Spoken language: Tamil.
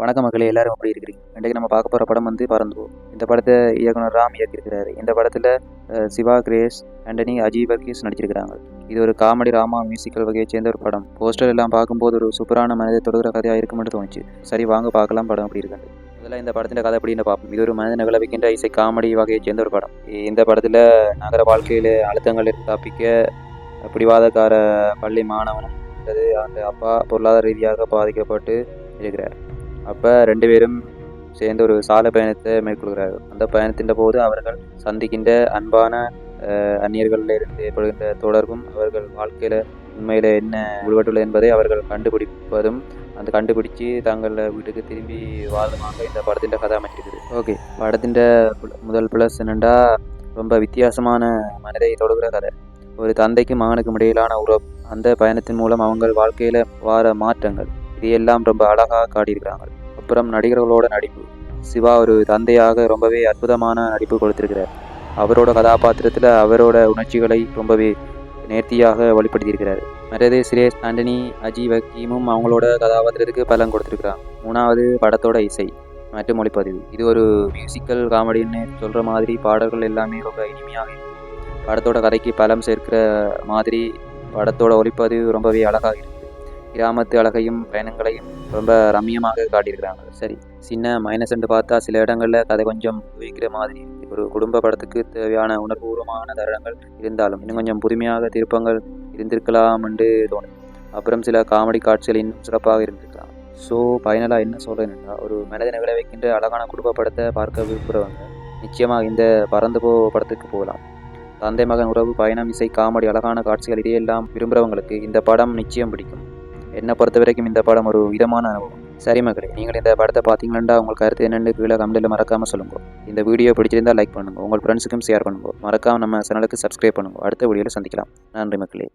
வணக்க மக்களே எல்லாரும் எப்படி இருக்கிறீங்க? இன்றைக்கு நம்ம பார்க்க போகிற படம் வந்து பறந்து இந்த படத்தை இயக்குனர் ராம் இயக்கியிருக்கிறாரு. இந்த படத்தில் சிவா கிரேஸ் ஆண்டனி அஜய் வர்கீஸ் நடிச்சிருக்கிறாங்க. இது ஒரு காமெடி ராமா மியூசிக்கல் வகையை சேர்ந்த ஒரு படம். போஸ்டர் எல்லாம் பார்க்கும்போது ஒரு சூப்பரான மனித தொடுகிற கதையாக இருக்கும்னு தோணுச்சு. சரி வாங்க பார்க்கலாம் படம் அப்படி இருக்கு முதல்ல இந்த படத்தின் கதை அப்படின்னு பார்ப்போம். இது ஒரு மனிதனை விளைவிக்கின்ற இசை காமெடி வகையை சேர்ந்த ஒரு படம். இந்த படத்தில் நகர வாழ்க்கையில் அழுத்தங்கள் தப்பிக்க பிடிவாதக்கார பள்ளி மாணவன் அல்லது அந்த அப்பா பொருளாதார ரீதியாக பாதிக்கப்பட்டு இருக்கிறார். அப்போ ரெண்டு பேரும் சேர்ந்து ஒரு சாலை பயணத்தை மேற்கொள்கிறார்கள் அந்த பயணத்தின் போது அவர்கள் சந்திக்கின்ற அன்பான அந்நியர்களில் இருந்து ஏற்படுகின்ற தொடர்பும் அவர்கள் வாழ்க்கையில் உண்மையில் என்ன உள்வட்டுள்ளது என்பதை அவர்கள் கண்டுபிடிப்பதும் அந்த கண்டுபிடிச்சு தங்கள் வீட்டுக்கு திரும்பி வாழ்ந்தமாக இந்த படத்தின் கதை அமைச்சிருக்குது ஓகே. படத்தின் முதல் ப்ளஸ் என்னென்னா ரொம்ப வித்தியாசமான மனதை தொடுகிற கதை. ஒரு தந்தைக்கும் மகனுக்கும் இடையிலான உறவு. அந்த பயணத்தின் மூலம் அவங்க வாழ்க்கையில் வார மாற்றங்கள். இது எல்லாம் ரொம்ப அழகாக காட்டியிருக்கிறாங்க. அப்புறம் நடிகர்களோட நடிப்பு. சிவா ஒரு தந்தையாக ரொம்பவே அற்புதமான நடிப்பு கொடுத்திருக்கிறார். அவரோட கதாபாத்திரத்தில் அவரோட உணர்ச்சிகளை ரொம்பவே நேர்த்தியாக வெளிப்படுத்தியிருக்கிறார். மற்றது சுரேஷ் ஆண்டனி அஜய் வக்கீமும் அவங்களோட கதாபாத்திரத்துக்கு பலன் கொடுத்துருக்குறாங்க மூணாவது படத்தோட இசை மற்றும் ஒளிப்பதிவு இது ஒரு மியூசிக்கல் காமெடின்னு சொல்கிற மாதிரி பாடல்கள் எல்லாமே ரொம்ப இனிமையாக படத்தோட கதைக்கு பலம் சேர்க்கிற மாதிரி படத்தோட ஒளிப்பதிவு ரொம்பவே அழகாக இருக்குது கிராமத்து அழகையும் பயணங்களையும் ரொம்ப ரம்மியமாக காட்டியிருக்கிறாங்க. சரி சின்ன மைனஸ்ன்னு பார்த்தா சில இடங்களில் கதை கொஞ்சம் வைக்கிற மாதிரி ஒரு குடும்ப படத்துக்கு தேவையான உணர்வுபூர்வமான தருணங்கள் இருந்தாலும் இன்னும் கொஞ்சம் புதுமையாக திருப்பங்கள் இருந்திருக்கலாம் என்று தோணும். அப்புறம் சில காமெடி காட்சிகள் இன்னும் சிறப்பாக இருந்திருக்கலாம். ஸோ ஃபைனலாக என்ன சொல்கிறேன்னா ஒரு மனிதனை விளைவிக்கின்ற அழகான குடும்ப படத்தை பார்க்க விரும்புகிறவங்க நிச்சயமாக இந்த பறந்து போ படத்துக்கு போகலாம். தந்தை மகன் உறவு பயணம் இசை காமெடி அழகான காட்சிகள் இதையெல்லாம் விரும்புகிறவங்களுக்கு இந்த படம் நிச்சயம் பிடிக்கும். என்னை பொறுத்த வரைக்கும் இந்த படம் ஒரு விதமான அனுபவம் சரி மகளே நீங்கள் இந்த படத்தை பார்த்தீங்களா உங்கள் கருத்து என்னென்னு கீழே கமெண்ட்டில் மறக்காமல் சொல்லுங்க. இந்த வீடியோ பிடிச்சிருந்தா லைக் பண்ணுங்கள் உங்கள் ஃப்ரெண்ட்ஸுக்கும் ஷேர் பண்ணுங்க. மறக்காமல் நம்ம சேனலுக்கு சப்ஸ்கிரைப் பண்ணுங்க. அடுத்த வீடியோவில் சந்திக்கலாம். நன்றி மக்களே.